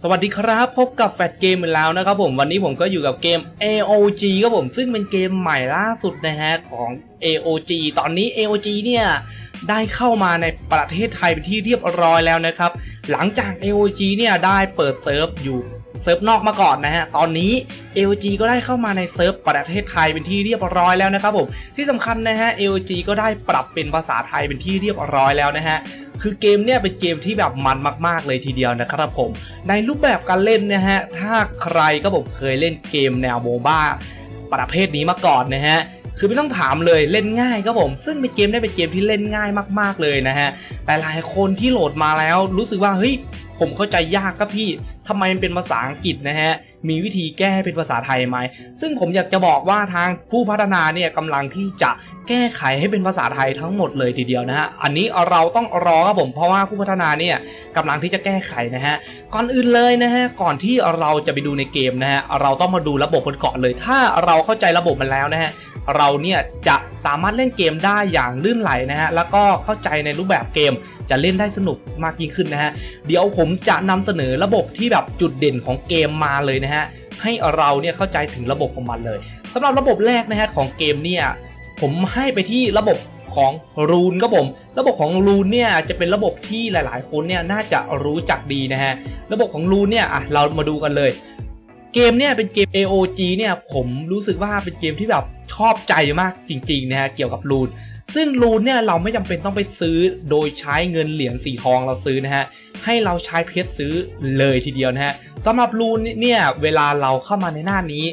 สวัสดีครับ พบกับแฟตเกมอีกแล้วนะครับผมวันนี้ผมก็อยู่กับเกม AOG ครับผมซึ่งเป็นเกมใหม่ล่าสุดนะฮะของ AOG ตอนนี้ AOG เนี่ยได้เข้ามาในประเทศไทยเป็นที่เรียบร้อยแล้วนะครับ หลังจาก AOG เนี่ยได้เปิดเซิร์ฟอยู่ เซิร์ฟนอกมาก่อนนะฮะ ตอนนี้ AOG ก็ได้เข้ามาในเซิร์ฟประเทศไทยเป็นที่เรียบร้อยแล้วนะครับผม ที่สำคัญนะฮะ AOG ก็ได้ปรับเป็นภาษาไทยเป็นที่เรียบร้อยแล้วนะฮะ คือเกมเนี่ยเป็นเกมที่แบบมันมาก ๆ เลยทีเดียวนะครับผม ในรูปแบบการเล่นนะฮะ ถ้าใครก็ผมเคยเล่นเกมแนวโมบ้าประเภทนี้มาก่อนนะฮะคือไม่ต้องถามเลยเล่นง่ายครับผม ซึ่งเป็นเกมได้เป็นเกมที่เล่นง่ายมาก ๆเลยนะฮะแต่หลายคนที่โหลดมาแล้วรู้สึกว่าเฮ้ยผมเข้าใจยากครับพี่ทำไมมันเป็นภาษาอังกฤษนะฮะ มีวิธีแก้ให้เป็นภาษาไทยไหม ซึ่งผมอยากจะบอกว่าทางผู้พัฒนาเนี่ยกำลังที่จะแก้ไขให้เป็นภาษาไทยทั้งหมดเลยทีเดียวนะฮะ อันนี้เราต้องรอครับผม เพราะว่าผู้พัฒนาเนี่ยกำลังที่จะแก้ไขนะฮะ ก่อนอื่นเลยนะฮะ ก่อนที่เราจะไปดูในเกมนะฮะ เราต้องมาดูระบบกันก่อนเลย ถ้าเราเข้าใจระบบมันแล้วนะฮะ เราเนี่ยจะสามารถเล่นเกมได้อย่างลื่นไหลนะฮะ แล้วก็เข้าใจในรูปแบบเกมจะเล่นได้สนุกมากยิ่งขึ้นนะฮะ เดี๋ยวผมมจะนำเสนอระบบที่แบบจุดเด่นของเกมมาเลยนะฮะให้เราเนี่ยเข้าใจถึงระบบของมันเลยสำหรับระบบแรกนะฮะของเกมเนี่ยผมให้ไปที่ระบบของรูนครับผม ระบบของรูนเนี่ยจะเป็นระบบที่หลาย ๆ คนเนี่ยน่าจะรู้จักดีนะฮะ ระบบของรูนเนี่ยอะเรามาดูกันเลย เกมเนี่ยเป็นเกม AOG เนี่ยผมรู้สึกว่าเป็นเกมที่แบบชอบใจมากจริง ๆ นะฮะเกี่ยวกับรูน ซึ่งรูนเนี่ยเราไม่จำเป็นต้องไปซื้อโดยใช้เงินเหรียญสีทองเราซื้อนะฮะ ให้เราใช้เพชรซื้อเลยทีเดียวนะฮะสำหรับรูนเนี่ยเวลาเราเข้ามาในหน้านี้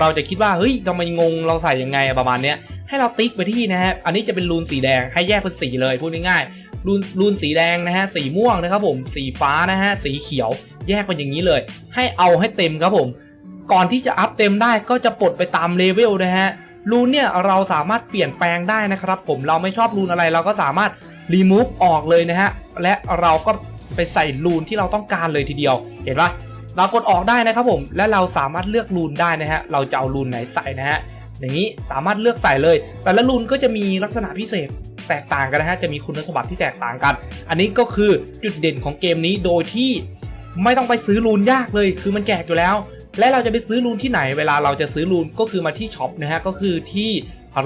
เราจะคิดว่าเฮ้ยทำไมงงเราใส่ยังไงประมาณเนี้ยให้เราติ๊กไปที่นะฮะ อันนี้จะเป็นรูนสีแดงให้แยกเป็นสีเลยพูดง่ายๆรูนรูนสีแดงนะฮะ สีม่วงนะครับผม สีฟ้านะฮะ สีเขียว แยกเป็นอย่างนี้เลย ให้เอาให้เต็มครับผม ก่อนที่จะอัพเต็มได้ก็จะปลดไปตามเลเวลนะฮะ รูนเนี่ยเราสามารถเปลี่ยนแปลงได้นะครับ ผมเราไม่ชอบรูนอะไรเราก็สามารถรีมูฟออกเลยนะฮะและเราก็ไปใส่รูนที่เราต้องการเลยทีเดียว เห็นปะเรากดออกได้นะครับผมและเราสามารถเลือกรูนได้นะฮะเราจะเอารูนไหนใส่นะฮะอย่างนี้สามารถเลือกใส่เลย แต่ละรูนก็จะมีลักษณะพิเศษแตกต่างกันนะฮะจะมีคุณสมบัติที่แตกต่างกัน อันนี้ก็คือจุดเด่นของเกมนี้โดยที่ไม่ต้องไปซื้อรูนยากเลย คือมันแจกอยู่แล้ว และเราจะไปซื้อรูนที่ไหนเวลาเราจะซื้อรูนก็คือมาที่ช็อปนะฮะก็คือที่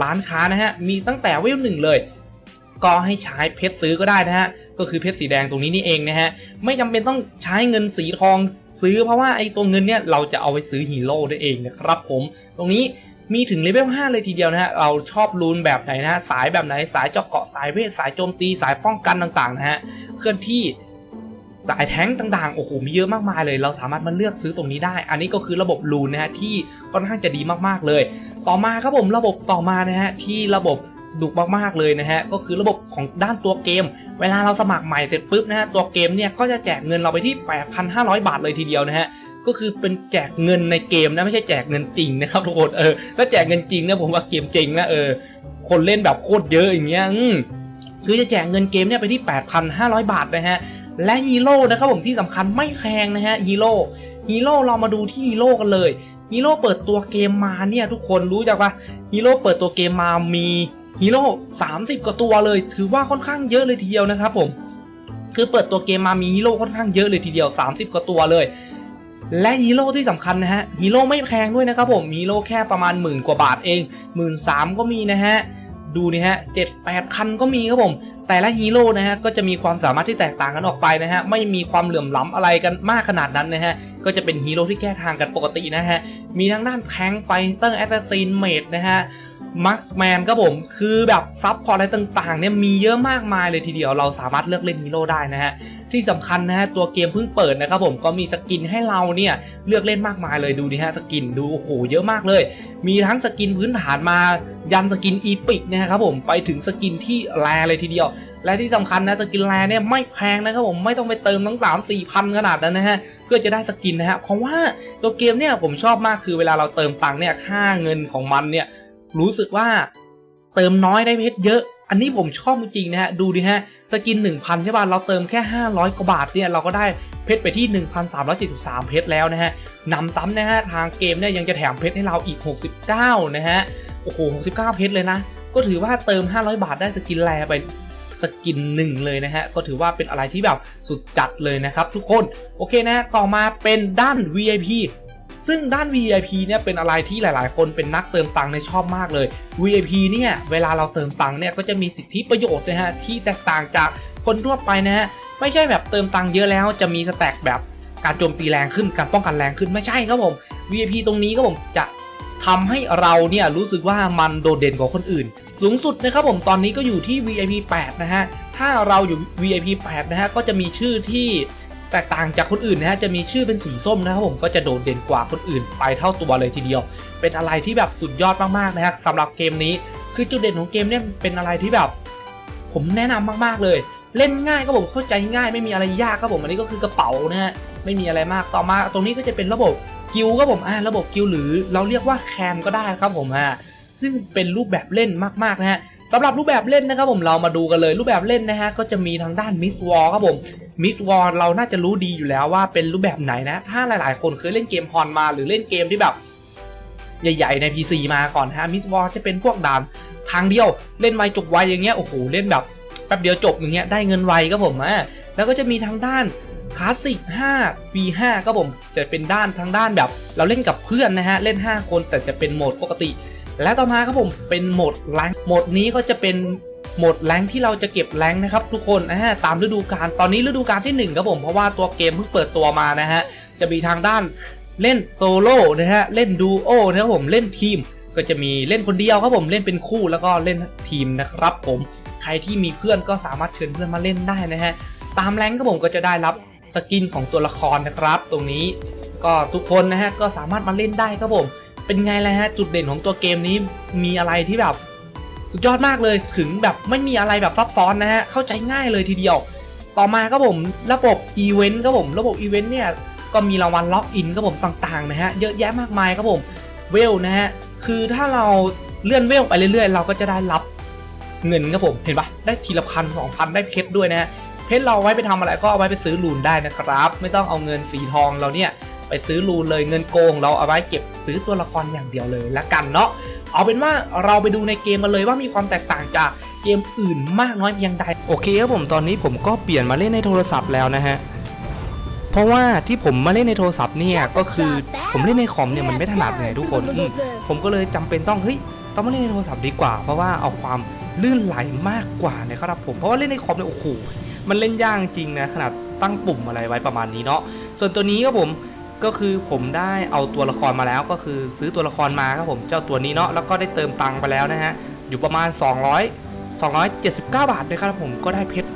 ร้านค้านะฮะมีตั้งแต่เวลหนึ่งเลย ก็ให้ใช้เพชรซื้อก็ได้นะฮะก็คือเพชรสีแดงตรงนี้นี่เองนะฮะไม่จำเป็นต้องใช้เงินสีทองซื้อเพราะว่าไอ้ตัวเงินเนี่ยเราจะเอาไปซื้อฮีโร่ได้เองนะครับผมตรงนี้มีถึงเลเวล 5 เลยทีเดียวนะฮะ เราชอบรูนแบบไหนนะฮะ สายแบบไหน สายเจาะเกาะ สายเวท สายโจมตี สายป้องกันต่างๆนะฮะ เคลื่อนที่ สายแท้งต่างๆ โอ้โห มีเยอะมากมายเลย เราสามารถมาเลือกซื้อตรงนี้ได้ อันนี้ก็คือระบบรูนนะฮะที่ค่อนข้างจะดีมากๆเลย ต่อมาครับผมระบบต่อมานะฮะที่ระบบสนุกมากๆเลยนะฮะก็คือระบบของด้านตัวเกม เวลาเราสมัครใหม่เสร็จปุ๊บนะฮะตัวเกมเนี่ยก็จะแจกเงินเราไปที่ 8,500 บาทเลยทีเดียวนะฮะก็คือเป็นแจกเงินในเกมนะไม่ใช่แจกเงินจริงนะครับทุกคนเออถ้าแจกเงินจริงนะผมว่าเกมจริงนะเออคนเล่นแบบโคตรเยอะอย่างเงี้ยอืมคือจะแจกเงินเกมเนี่ยไปที่ 8,500 บาทนะฮะ และฮีโร่นะครับผมที่สำคัญไม่แพงนะฮะฮีโร่ฮีโร่เรามาดูที่ฮีโร่กันเลยฮีโร่เปิดตัวเกมมาเนี่ยทุกคนรู้จักปะฮีโร่เปิดตัวเกมมามีฮีโร่30 กว่าตัวเลย ถือว่าค่อนข้างเยอะเลยทีเดียวนะครับผมคือเปิดตัวเกมมามีฮีโร่ค่อนข้างเยอะเลยทีเดียว 30 กว่าตัวเลย และฮีโร่ที่สำคัญนะฮะฮีโร่ไม่แพงด้วยนะครับผมฮีโร่แค่ประมาณหมื่นกว่าบาทเองหมื่นสามก็มีนะฮะดูนี่ฮะเจ็ดแปดคันก็มีครับผม แต่ละฮีโร่นะฮะก็จะมีความสามารถที่แตกต่างกันออกไปนะฮะไม่มีความเหลื่อมล้ำอะไรกันมากขนาดนั้นนะฮะก็จะเป็นฮีโร่ที่แก้ทางกันปกตินะฮะมีทั้งด้านแทงไฟเตอร์แอสซัสซินเมดนะฮะ มาร์คแมนครับผม คือแบบซับพอร์ตอะไรต่างๆเนี่ยมีเยอะมากมายเลยทีเดียวเราสามารถเลือกเล่นฮีโร่ได้นะฮะ ที่สำคัญนะฮะ ตัวเกมเพิ่งเปิดนะครับผมก็มีสกินให้เราเนี่ย เลือกเล่นมากมายเลยดูดิฮะสกินดูโอ้โหเยอะมากเลย มีทั้งสกินพื้นฐานมายันสกินอีพิกนะครับผมไปถึงสกินที่แรเลยทีเดียว และที่สำคัญนะสกินแรเนี่ยไม่แพงนะครับผมไม่ต้องไปเติมทั้ง 3 4พันขนาดนั้นนะฮะเพื่อจะได้สกินนะฮะเพราะว่าตัวเกมเนี่ยผมชอบมากคือเวลาเราเติมตังค์เนี่ยค่าเงินของมันเนี่ย รู้สึกว่าเติมน้อยได้เพชรเยอะ อันนี้ผมชอบจริงนะฮะ ดูดิฮะ สกิน 1,000 ใช่ป่ะ เราเติมแค่ 500 กว่าบาทเนี่ย เราก็ได้เพชรไปที่ 1,373 เพชรแล้วนะฮะนำซ้ำนะฮะ ทางเกมเนี่ยยังจะแถมเพชรให้เราอีก 69 นะฮะ โอ้โห 69 เพชรเลยนะ ก็ถือว่าเติม 500 บาทได้สกินแรไปสกินหนึ่งเลยนะฮะ ก็ถือว่าเป็นอะไรที่แบบสุดจัดเลยนะครับทุกคน โอเคนะฮะต่อมาเป็นด้าน VIP ซึ่งด้าน VIP เนี่ยเป็นอะไรที่หลาย ๆ คนเป็นนักเติมตังค์ในชอบมากเลย VIP เนี่ยเวลาเราเติมตังค์เนี่ยก็จะมีสิทธิประโยชน์นะฮะที่แตกต่างจากคนทั่วไปนะฮะไม่ใช่แบบเติมตังค์เยอะแล้วจะมีสแต็กแบบการโจมตีแรงขึ้นการป้องกันแรงขึ้นไม่ใช่ครับผม VIP ตรงนี้ครับผมจะทำให้เราเนี่ยรู้สึกว่ามันโดดเด่นกว่าคนอื่น สูงสุดนะครับผมตอนนี้ก็อยู่ที่ VIP 8 นะฮะ ถ้าเราอยู่ VIP 8 นะฮะ ก็จะมีชื่อที่ แตกต่างจากคนอื่นนะฮะจะมีชื่อเป็นสีส้มนะครับผมก็จะโดดเด่นกว่าคนอื่นไปเท่าตัวเลยทีเดียว เป็นอะไรที่แบบสุดยอดมากๆนะฮะสำหรับเกมนี้ คือจุดเด่นของเกมเนี่ยเป็นอะไรที่แบบ ผมแนะนำมากๆเลย เล่นง่ายครับผมเข้าใจง่ายไม่มีอะไรยากครับผมอันนี้ก็คือกระเป๋านะฮะไม่มีอะไรมากต่อมาตรงนี้ก็จะเป็นระบบกิลครับผมอ่าระบบกิลหรือเราเรียกว่าแคนก็ได้ครับผมอ่าซึ่งเป็นรูปแบบเล่นมากๆนะฮะ สำหรับรูปแบบเล่นนะครับผมเรามาดูกันเลยรูปแบบเล่นนะฮะก็จะมีทางด้านมิสวอลครับผมมิสวอลเราน่าจะรู้ดีอยู่แล้วว่าเป็นรูปแบบไหนนะ ถ้าหลายๆ คนเคยเล่นเกมฮอนมาหรือเล่นเกมที่แบบใหญ่ ๆ ใน PC มาก่อนฮะมิสวอลจะเป็นพวกด่านทางเดียวเล่นไวจบไวอย่างเงี้ยโอ้โหเล่นแบบแป๊บเดียวจบอย่างเงี้ยได้เงินไวครับผมอะแล้วก็จะมีทางด้านคลาสสิก5 V5 ครับผม จะเป็นด้านทางด้านแบบ เราเล่นกับเพื่อนนะฮะ เล่น 5 คนแต่จะเป็นโหมดปกติ และต่อมาครับผมเป็นโหมดแรงโหมดนี้ก็จะเป็นโหมดแรงที่เราจะเก็บแรงนะครับทุกคนนะฮะตามฤดูกาลตอนนี้ฤดูกาลที่หนึ่งครับผมเพราะว่าตัวเกมเพิ่งเปิดตัวมานะฮะจะมีทางด้านเล่นโซโล่นะฮะเล่นดูโอนะครับผมเล่นทีมก็จะมีเล่นคนเดียวครับผมเล่นเป็นคู่แล้วก็เล่นทีมนะครับผมใครที่มีเพื่อนก็สามารถเชิญเพื่อนมาเล่นได้นะฮะตามแรงครับผมก็จะได้รับสกินของตัวละครนะครับ ตรงนี้ก็ทุกคนนะฮะก็สามารถมาเล่นได้ครับผม เป็นไงล่ะฮะ จุดเด่นของตัวเกมนี้มีอะไรที่แบบสุดยอดมากเลยถึงแบบไม่มีอะไรแบบซับซ้อนนะฮะ เข้าใจง่ายเลยทีเดียว ต่อมาครับผมระบบอีเวนต์ครับผมระบบอีเวนต์เนี่ยก็มีรางวัลล็อกอินครับผมต่างๆนะฮะเยอะแยะมากมายครับผมเวลนะฮะคือถ้าเราเลื่อนเวลไปเรื่อยๆ เราก็จะได้รับเงินครับผมเห็นปะได้ทีละพันสองพันได้เพชรด้วยนะฮะเพชรเราเอาไว้ไปทำอะไรก็เอาไว้ไปซื้อลูนได้นะครับ ไม่ต้องเอาเงินสีทองเราเนี่ย ไปซื้อลูนเลยเงินโกง เราเอาไว้เก็บซื้อตัวละครอย่างเดียวเลยละกันเนาะเอาเป็นว่าเราไปดูในเกมมาเลยว่ามีความแตกต่างจากเกมอื่นมากน้อยเพียงใด โอเคครับผมตอนนี้ผมก็เปลี่ยนมาเล่นในโทรศัพท์แล้วนะฮะเพราะว่าที่ผมมาเล่นในโทรศัพท์เนี่ยก็คือผมเล่นในคอมเนี่ยมันไม่ถนัดไงทุกคนผมก็เลยจำเป็นต้องเฮ้ยต้องมาเล่นในโทรศัพท์ดีกว่า เพราะว่าเอาความลื่นไหลมากกว่านะครับผมเพราะว่าเล่นในคอมเนี่ยโอ้โหมันเล่นยากจริงนะขนาดตั้งปุ่มอะไรไว้ประมาณนี้เนาะส่วนตัวนี้ครับผม ก็คือผมได้เอาตัวละครมาแล้ว ก็คือซื้อตัวละครมาครับผมเจ้าตัวนี้เนาะแล้วก็ได้เติมตังค์ไปแล้วนะฮะอยู่ประมาณ 200 279 บาทนะครับผมก็ได้เพชร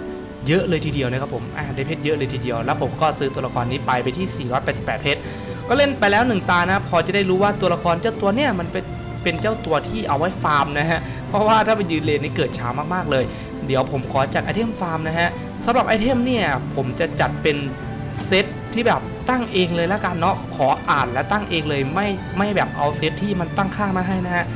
เยอะเลยทีเดียวนะครับผมอ่าได้เพชรเยอะเลยทีเดียว แล้วผมก็ซื้อตัวละครนี้ไปไปที่ 488 เพชรก็เล่นไปแล้วหนึ่งตานะพอจะได้รู้ว่าตัวละครเจ้าตัวเนี้ยมันเป็นเป็นเจ้าตัวที่เอาไว้ฟาร์มนะฮะ เพราะว่าถ้าไปยืนเลนนี่เกิดช้ามากๆเลย เดี๋ยวผมขอจัดไอเทมฟาร์มนะฮะสำหรับไอเทมเนี่ยผมจะจัดเป็น เซตที่แบบตั้งเองเลยละกันเนาะขออ่านและตั้งเองเลยไม่ไม่แบบเอาเซตที่มันตั้งค่ามาให้นะฮะ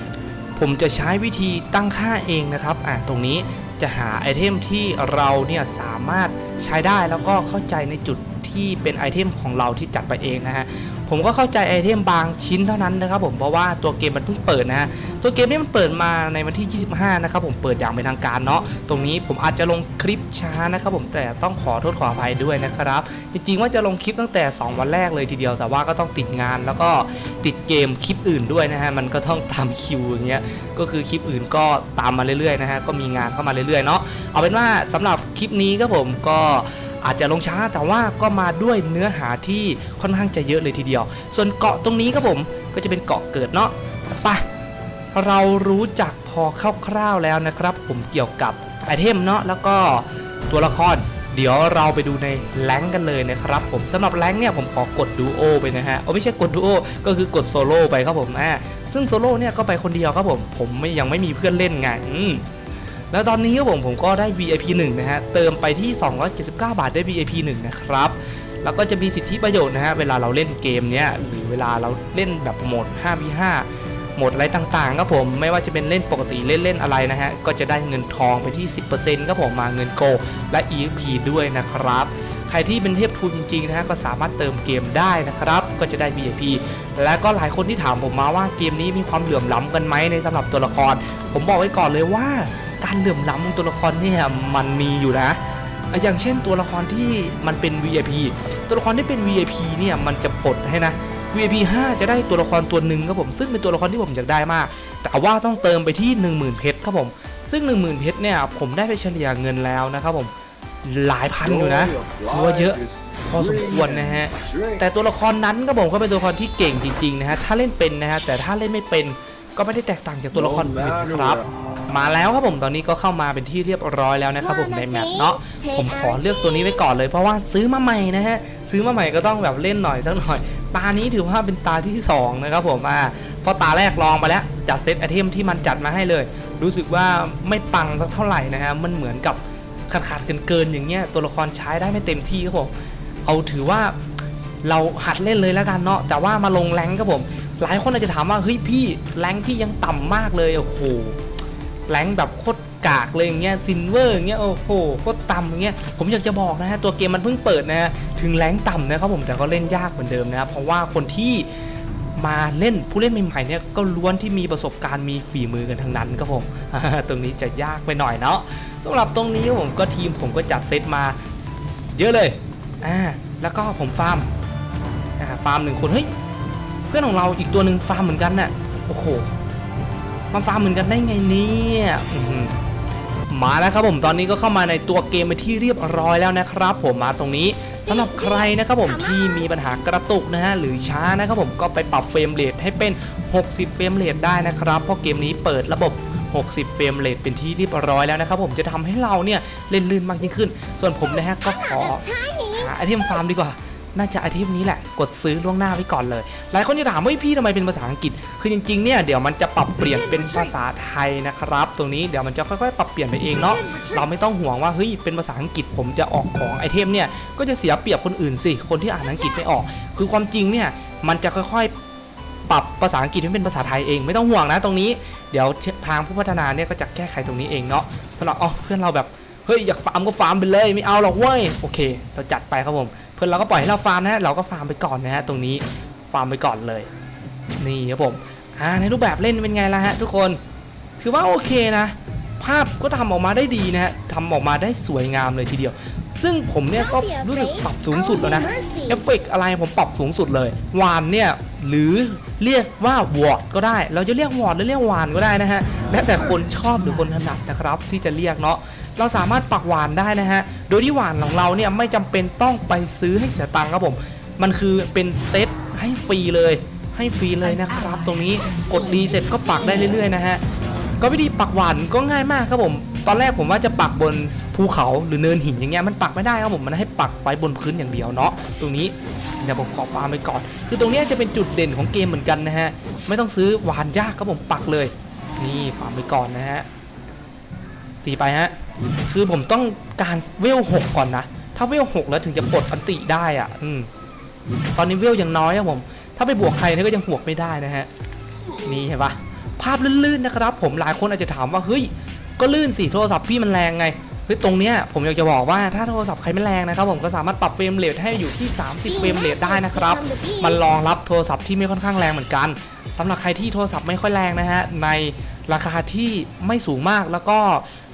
ผมจะใช้วิธีตั้งค่าเองนะครับอ่าตรงนี้จะหาไอเทมที่เราเนี่ยสามารถใช้ได้แล้วก็เข้าใจในจุดที่เป็นไอเทมของเราที่จัดไปเองนะฮะ ผมก็เข้าใจไอเทมบางชิ้นเท่านั้นนะครับผมเพราะว่าตัวเกมมันเพิ่งเปิดนะฮะตัวเกมนี้มันเปิดมาในวันที่ 25 นะครับผมเปิดอย่างเป็นทางการเนาะตรงนี้ผมอาจจะลงคลิปช้านะครับผมแต่ต้องขอโทษขออภัยด้วยนะครับ จริงๆว่าจะลงคลิปตั้งแต่ 2 วันแรกเลยทีเดียว แต่ว่าก็ต้องติดงานแล้วก็ติดเกมคลิปอื่นด้วยนะฮะมันก็ต้องตามคิวอย่างเงี้ยก็คือคลิปอื่นก็ตามมาเรื่อยๆนะฮะก็มีงานเข้ามาเรื่อยๆเนาะเอาเป็นว่าสำหรับคลิปนี้ครับผมก็ อาจจะลงช้าแต่ว่าก็มาด้วยเนื้อหาที่ค่อนข้างจะเยอะเลยทีเดียว ส่วนเกาะตรงนี้ครับผมก็จะเป็นเกาะเกิดเนาะไปเรารู้จักพอคร่าวๆแล้วนะครับ ผมเกี่ยวกับไอเทมเนาะแล้วก็ตัวละครเดี๋ยวเราไปดูในแรงกันเลยนะครับ ผมสำหรับแรงเนี่ยผมขอกดดูโอไปนะฮะโอ้ไม่ใช่กดดูโอก็คือกดโซโล่ไปครับผมอ่าซึ่งโซโล่เนี่ยก็ไปคนเดียวครับผมผมไม่ยังไม่มีเพื่อนเล่นไงอืม แล้วตอนนี้ครับผมผมก็ได้ VIP 1 นะฮะ เติมไปที่ 279 บาทได้ VIP 1 นะครับ แล้วก็จะมีสิทธิประโยชน์นะฮะ เวลาเราเล่นเกมเนี้ยหรือเวลาเราเล่นแบบโหมด 5v5 โหมดอะไรต่างๆครับผมไม่ว่าจะเป็นเล่นปกติเล่นเล่นอะไรนะฮะก็จะได้เงินทองไปที่ 10%ครับผมมาเงินโกและ EXP ด้วยนะครับ ใครที่เป็นเทพทุนจริงๆนะฮะก็สามารถเติมเกมได้นะครับ ก็จะได้ VIP และก็หลายคนที่ถามผมมาว่าเกมนี้มีความเหลื่อมล้ำกันไหมในสำหรับตัวละคร ผมบอกไว้ก่อนเลยว่าการเหลื่อมล้ำของตัวละครเนี่ยมันมีอยู่นะอะอย่างเช่นตัวละครที่มันเป็น VIP ตัวละครที่เป็น VIP เนี่ยมันจะปลดให้นะ VIP 5 จะได้ตัวละครตัวหนึ่งครับผม ซึ่งเป็นตัวละครที่ผมอยากได้มาก แต่ว่าต้องเติมไปที่ 10,000 เพชรครับผม ซึ่ง 10,000 เพชรเนี่ยผมได้ไปเฉลี่ยเงินแล้วนะครับผมหลายพันอยู่นะถือว่าเยอะพอสมควรนะฮะ แต่ตัวละครนั้นก็ผมก็เป็นตัวละครที่เก่งจริงๆนะฮะ ถ้าเล่นเป็นนะฮะ แต่ถ้าเล่นไม่เป็นก็ไม่ได้แตกต่างจากตัวละครอื่นนะครับ มาแล้วครับผมตอนนี้ก็เข้ามาเป็นที่เรียบร้อยแล้วนะครับผมในแมปเนาะผมขอเลือกตัวนี้ไว้ก่อนเลยเพราะว่าซื้อมาใหม่นะฮะซื้อมาใหม่ก็ต้องแบบเล่นหน่อยสักหน่อย ตานี้ถือว่าเป็นตาที่สองนะครับผมอ่าเพราะตาแรกลองไปแล้วจัดเซตไอเทมที่มันจัดมาให้เลย รู้สึกว่าไม่ปังสักเท่าไหร่นะฮะมันเหมือนกับขาดขาดเกินเกินๆอย่างเงี้ยตัวละครใช้ได้ไม่เต็มที่ครับผมเอาถือว่าเราหัดเล่นเลยแล้วกันเนาะแต่ว่ามาลงแรงครับผม หลายคนอาจจะถามว่าเฮ้ยพี่แรงพี่ยังต่ำมากเลยโอ้โห แรงแบบโคตรกากเลยอย่างเงี้ยซินเวอร์อย่างเงี้ยโอ้โหโคตรต่ำอย่างเงี้ยผมอยากจะบอกนะฮะตัวเกมมันเพิ่งเปิดนะฮะถึงแรงต่ำนะครับผมแต่ก็เล่นยากเหมือนเดิมนะครับเพราะว่าคนที่มาเล่นผู้เล่นใหม่ๆเนี่ยก็ล้วนที่มีประสบการณ์มีฝีมือกันทั้งนั้นครับผม ตรงนี้จะยากไปหน่อยเนาะสำหรับตรงนี้ผมก็ทีมผมก็จัดเซตมาเยอะเลยอ่าแล้วก็ผมฟาร์มอ่าฟาร์มหนึ่งคนเฮ้ยเพื่อนของเราอีกตัวหนึ่งฟาร์มเหมือนกันน่ะโอ้โห มาฟาร์มเหมือนกันได้ไงเนี่ยอื้อหือมาแล้วครับผมตอนนี้ก็เข้ามาในตัวเกมไปนที่เรียบร้อยแล้วนะครับ ผมมาตรงนี้สำหรับใครนะครับผมที่มีปัญหากระตุกนะฮะหรือช้านะครับผมก็ไปปรับเฟรมเรทให้เป็น 60 เฟรมเรทได้นะครับ เพราะเกมนี้เปิดระบบ 60 เฟรมเรทเป็นที่เรียบร้อยแล้วนะครับผมจะทำให้เราเนี่ยเล่นลื่นมากยิ่งขึ้น ส่วนผมนะฮะก็ขอหาไอเทมฟาร์มดีกว่า น่าจะอเทมนี้แหละ กดซื้อล่วงหน้าไว้ก่อนเลย หลายคนจะถามว่าพี่ทำไมเป็นภาษาอังกฤษ คือจริงๆ เนี่ยเดี๋ยวมันจะปรับเปลี่ยนเป็นภาษาไทยนะครับ ตรงนี้เดี๋ยวมันจะค่อยๆ ปรับเปลี่ยนไปเองเนาะ เราไม่ต้องห่วงว่าเฮ้ยเป็นภาษาอังกฤษผมจะออกของไอเทมเนี่ย ก็จะเสียเปรียบคนอื่นสิ คนที่อ่านอังกฤษไม่ออก คือความจริงเนี่ยมันจะค่อยๆปรับภาษาอังกฤษให้เป็นภาษาไทยเองไม่ต้องห่วงนะตรงนี้ เดี๋ยวทางผู้พัฒนาเนี่ยก็จะแก้ไขตรงนี้เองเนาะสำหรับอ๋อเพื่อนเราแบบ เฮ้ยอยากฟาร์มก็ฟาร์มไปเลยไม่เอาหรอกเว้ยโอเค เราจัดไปครับผม เพื่อนเราก็ปล่อยให้เราฟาร์มนะเราก็ฟาร์มไปก่อนนะฮะตรงนี้ฟาร์มไปก่อนเลย นี่ครับผมอ่าในรูปแบบเล่นเป็นไงล่ะฮะทุกคน ถือว่าโอเคนะ ภาพก็ทำออกมาได้ดีนะฮะทำออกมาได้สวยงามเลยทีเดียว ซึ่งผมเนี่ยก็รู้สึกปรับสูงสุดแล้วนะเอฟเฟกต์อะไรผมปรับสูงสุดเลยวานเนี่ยหรือเรียกว่าวอร์ดก็ได้ เราจะเรียกวอร์ดหรือเรียกวานก็ได้นะฮะแล้วแต่คนชอบหรือคนถนัดนะครับที่จะเรียกเนาะ เราสามารถปักหวานได้นะฮะ โดยที่หวานของเราเนี่ยไม่จำเป็นต้องไปซื้อให้เสียตังค์ครับผม มันคือเป็นเซตให้ฟรีเลย ให้ฟรีเลยนะครับ ตรงนี้กดรีเสร็จก็ปักได้เรื่อยๆนะฮะ ก็วิธีปักหวานก็ง่ายมากครับผม ตอนแรกผมว่าจะปักบนภูเขาหรือเนินหินอย่างเงี้ยมันปักไม่ได้ครับผมมันให้ปักไว้บนพื้นอย่างเดียวเนาะตรงนี้เดี๋ยวผมขอฟาร์มไปก่อน คือตรงนี้จะเป็นจุดเด่นของเกมเหมือนกันนะฮะไม่ต้องซื้อหวานยากครับผมปักเลย นี่ฟาร์มไปก่อนนะฮะตีไปฮะ คือผมต้องการเวลหกก่อนนะ ถ้าเวลหกแล้วถึงจะปลดอันติได้อะ อืม ตอนนี้เวลยังน้อยครับผม ถ้าไปบวกใครนี่ก็ยังบวกไม่ได้นะฮะ นี่เห็นปะภาพลื่นๆนะครับ ผมหลายคนอาจจะถามว่าเฮ้ย ก็ลื่นสิโทรศัพท์พี่มันแรงไง เฮ้ยตรงเนี้ยผมอยากจะบอกว่าถ้าโทรศัพท์ใครไม่แรงนะครับผมก็สามารถปรับเฟรมเรทให้อยู่ที่ 30 เฟรมเรทได้นะครับ มันรองรับโทรศัพท์ที่ไม่ค่อนข้างแรงเหมือนกัน สำหรับใครที่โทรศัพท์ไม่ค่อยแรงนะฮะ ในราคาที่ไม่สูงมากแล้วก็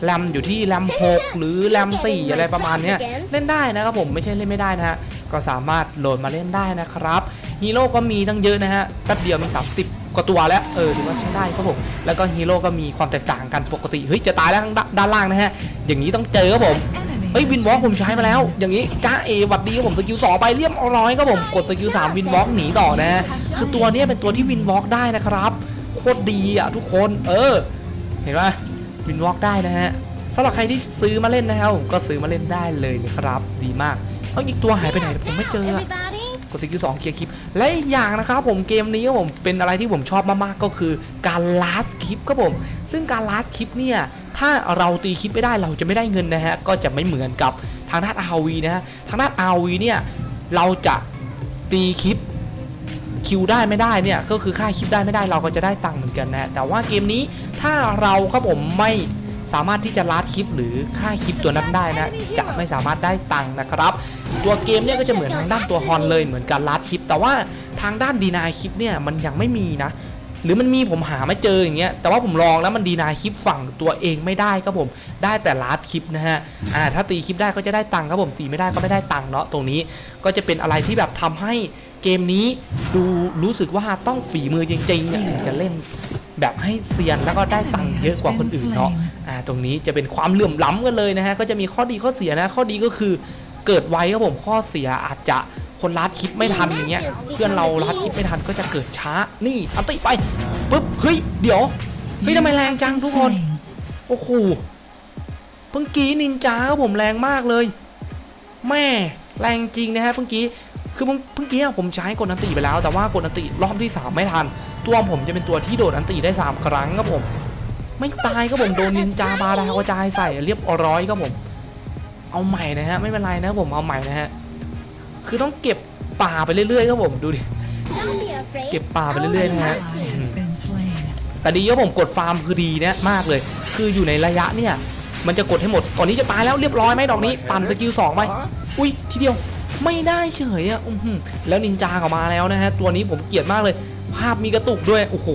แรมอยู่ที่แรม6 หรือแรม4 อะไรประมาณเนี้ยเล่นได้นะครับผมไม่ใช่เล่นไม่ได้นะฮะ ก็สามารถโหลดมาเล่นได้นะครับฮีโร่ก็มีตั้งเยอะนะฮะแป๊บเดียวมี 30 กว่าตัวแล้ว เออถือว่าใช้ได้ครับผม แล้วก็ฮีโร่ก็มีความแตกต่างกันปกติ เฮ้ย จะตายแล้วทางด้านล่างนะฮะ อย่างนี้ต้องเจอครับผม เฮ้ยวินวอล์กผมใช้มาแล้ว อย่างนี้จ้าเอหวัดดีครับผมสกิลสองไปเรียบร้อยครับผมกดสกิลสามวินวอล์กหนีต่อนะฮะคือตัวเนี้ยเป็นตัวที่วินวอล์กได้นะครับโคตรดีอะทุกคนเออ เห็นไหมวินวอล์กได้นะฮะสำหรับใครที่ซื้อมาเล่นนะครับผมก็ซื้อมาเล่นได้เลยนะครับ ดีมากเอาอีกตัวหายไปไหนผมไม่เจออะกดสกิลสองเคลียร์คลิป และอีกอย่างนะครับผมเกมนี้ครับผมเป็นอะไรที่ผมชอบมากๆก็คือการลาสคลิปครับผม ซึ่งการลาสคลิปเนี่ย ถ้าเราตีคลิปไม่ได้เราจะไม่ได้เงินนะฮะก็จะไม่เหมือนกับทางด้าน RV นะฮะทางด้าน RV เนี่ยเราจะตีคลิปคิวได้ไม่ได้เนี่ยก็คือค่าคลิปได้ไม่ได้เราก็จะได้ตังค์เหมือนกันนะแต่ว่าเกมนี้ถ้าเราครับผมไม่สามารถที่จะลาดคลิปหรือค่าคลิปตัวนั้นได้นะจะไม่สามารถได้ตังค์นะครับ ตัวเกมเนี่ยก็จะเหมือนทางด้านตัวฮอนเลยเหมือนการลาดคลิป แต่ว่าทางด้านดีนายคลิปเนี่ยมันยังไม่มีนะ รือมันมีผมหาไม่เจออย่างเงี้ยแต่ว่าผมลองแล้วมันดีนายคลิปฝั่งตัวเองไม่ได้ครับผมได้แต่ลาดคลิปนะฮะอ่าถ้าตีคลิปได้ก็จะได้ตังค์ครับผมตีไม่ได้ก็ไม่ได้ตังค์เนาะตรงนี้ก็จะเป็นอะไรที่แบบทำให้เกมนี้ดูรู้สึกว่าต้องฝีมือจริงๆถึงจะเล่นแบบให้เซียนแล้วก็ได้ตังค์เยอะกว่าคนอื่นเนาะอ่าตรงนี้จะเป็นความเหลื่อมล้ำกันเลยนะฮะก็จะมีข้อดีข้อเสียนะข้อดีก็คือเกิดไวครับผมข้อเสียอาจจะ คนลัดคลิปไม่ทันอย่างเงี้ยเพื่อนเราลัดคลิปไม่ทันก็จะเกิดช้านี่อันติไปปุ๊บเฮ้ยเดี๋ยวเฮ้ยทำไมแรงจังทุกคนโอ้โหเพิ่งกี้นินจาครับผมแรงมากเลย แม่แรงจริงนะฮะเพิ่งกี้คือเพิ่งเพิ่งกี้อะผมใช้กดอันติไปแล้ว แต่ว่ากดอันติรอบที่สามไม่ทัน ตัวผมจะเป็นตัวที่โดดอันติได้สามครั้งครับผม ไม่ตายครับผมโดนนินจาบาดาวกระจายใส่เรียบร้อยครับผม เอาใหม่นะฮะไม่เป็นไรนะผมเอาใหม่นะฮะ คือต้องเก็บป่าไปเรื่อยๆครับผมดูดิ Don't be afraid. เก็บป่าไปเรื่อยๆนะฮะ Ally has been slain. แต่ดีครับผมกดฟาร์มคือดีนะมากเลย คืออยู่ในระยะเนี่ย มันจะกดให้หมดก่อนนี้จะตายแล้วเรียบร้อยไหมดอกนี้ ปั่นสกิลสองไหมอุ้ยทีเดียวไม่ได้เฉยอะอื้อหือแล้วนินจาเขามาแล้วนะฮะ ตัวนี้ผมเกลียดมากเลย ภาพมีกระตุกด้วย โอ้โห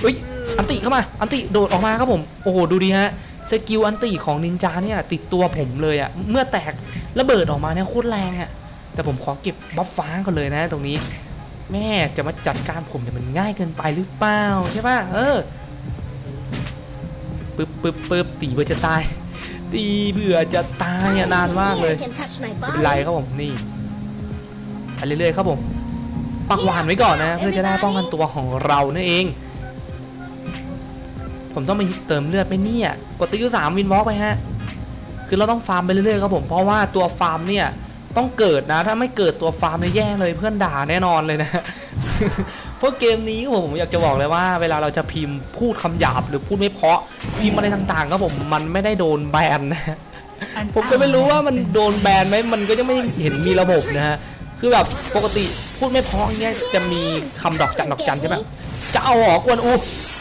เฮ้ย อันติเข้ามา อันติโดดออกมาครับผม โอ้โห ดูดีฮะ สกิลอันติของนินจาเนี่ย ติดตัวผมเลยอะ เมื่อแตกระเบิดออกมาเนี่ยโคตรแรงอะ แต่ผมขอเก็บบัฟฟ้าก่อนเลยนะตรงนี้ แม่จะมาจัดการผมเนี่ยมันง่ายเกินไปหรือเปล่าใช่ป่ะเออปึ๊บปึ๊บปึ๊บตีเบื่อจะตาย ตีเบื่อจะตายอะนานมากเลยไม่เป็นไรครับผมนี่ไปเรื่อยๆครับผมปักหวานไว้ก่อนนะ เพื่อจะได้ป้องกันตัวของเรานั่นเอง ผมต้องไปเติมเลือดไปเนี่ย กดสกิลสามวินวอล์กไปฮะ คือเราต้องฟาร์มไปเรื่อยๆครับผม เพราะว่าตัวฟาร์มเนี่ย ต้องเกิดนะ ถ้าไม่เกิดตัวฟาร์มเนี่ยแย่เลยเพื่อนด่าแน่นอนเลยนะ เพราะเกมนี้ผมอยากจะบอกเลยว่า เวลาเราจะพิมพ์พูดคำหยาบหรือพูดไม่เพาะพิมพ์อะไรต่างๆครับผมมันไม่ได้โดนแบนนะผมก็ไม่รู้ว่ามันโดนแบนไหมมันก็จะไม่เห็นมีระบบนะฮะคือแบบปกติพูดไม่เพาะเงี้ยจะมีคำดอกจันดอกจันใช่ไหมจะเอาหอกวนอู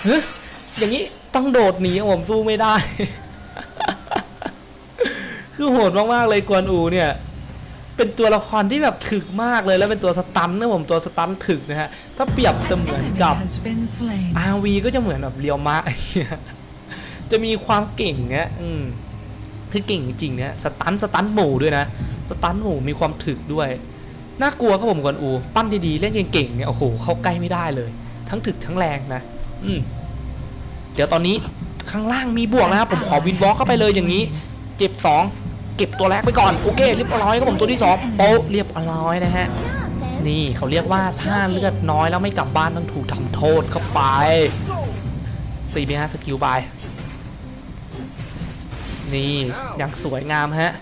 เฮ้ยอย่างนี้ต้องโดดหนีผมสู้ไม่ได้ คือโหดมากๆเลยกวนอูเนี่ย เป็นตัวละครที่แบบถึกมากเลยแล้วเป็นตัวสตันนะผมตัวสตันถึกนะฮะถ้าเปรียบจะเหมือนกับ has been slain. RV ก็จะเหมือนแบบเรียวมะจะมีความเก่งเงี้ยอืมคือเก่งจริงเนี่ยสตันสตันหมู่ด้วยนะสตันหมู่มีความถึกด้วยน่ากลัวครับผมก่อนอู ปั้นดีๆ เล่นเก่งๆเนี่ยโอ้โหเข้าใกล้ไม่ได้เลย ทั้งถึกทั้งแรงนะอืมเดี๋ยวตอนนี้ข้างล่างมีบวกนะครับผมขอวินบล็อกเข้าไปเลยอย่างนี้ เจ็บสอง ก็บตัวแรกไปก่อนโอเคเรียบร้อยครับผมตัวที่สองโป๊ะเรียบร้อยนะฮะนี่เขาเรียกว่าถ้าเลือดน้อยแล้วไม่กลับบ้านต้องถูกทำโทษเข้าไปตีไหมฮะสกิลบายนี่อย่างสวยงามฮะ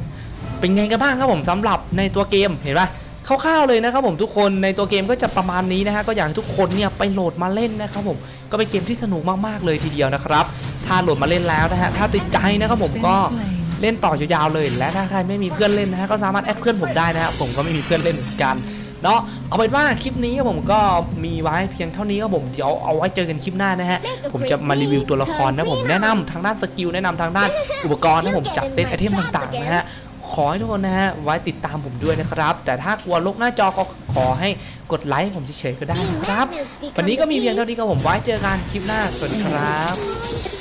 เป็นไงกันบ้างครับผมสำหรับในตัวเกมเห็นปะคร่าวๆเลยนะครับผมทุกคนในตัวเกมก็จะประมาณนี้นะฮะก็อยากให้ทุกคนเนี่ยไปโหลดมาเล่นนะครับผมก็เป็นเกมที่สนุกมากๆเลยทีเดียวนะครับถ้าโหลดมาเล่นแล้วนะฮะถ้าติดใจนะครับผมก็ เล่นต่อยาวๆเลย และถ้าใครไม่มีเพื่อนเล่นนะฮะก็สามารถแอดเพื่อนผมได้นะครับผมก็ไม่มีเพื่อนเล่นเหมือนกันเนาะเอาเป็นว่าคลิปนี้ครับผมก็มีไว้เพียงเท่านี้ครับผมเดี๋ยวเอาไว้เจอกันคลิปหน้านะฮะผมจะมารีวิวตัวละครนะผมแนะนำทางด้านสกิลแนะนำทางด้านอุปกรณ์นะผมจัดเซตไอเทมต่างๆนะฮะขอให้ทุกคนนะฮะไว้ติดตามผมด้วยนะครับ แต่ถ้ากลัวลกหน้าจอก็ขอให้กดไลค์ผมเฉยๆก็ได้นะครับ วันนี้ก็มีเพียงเท่านี้ครับผมไว้เจอกันคลิปหน้าสวัสดีครับ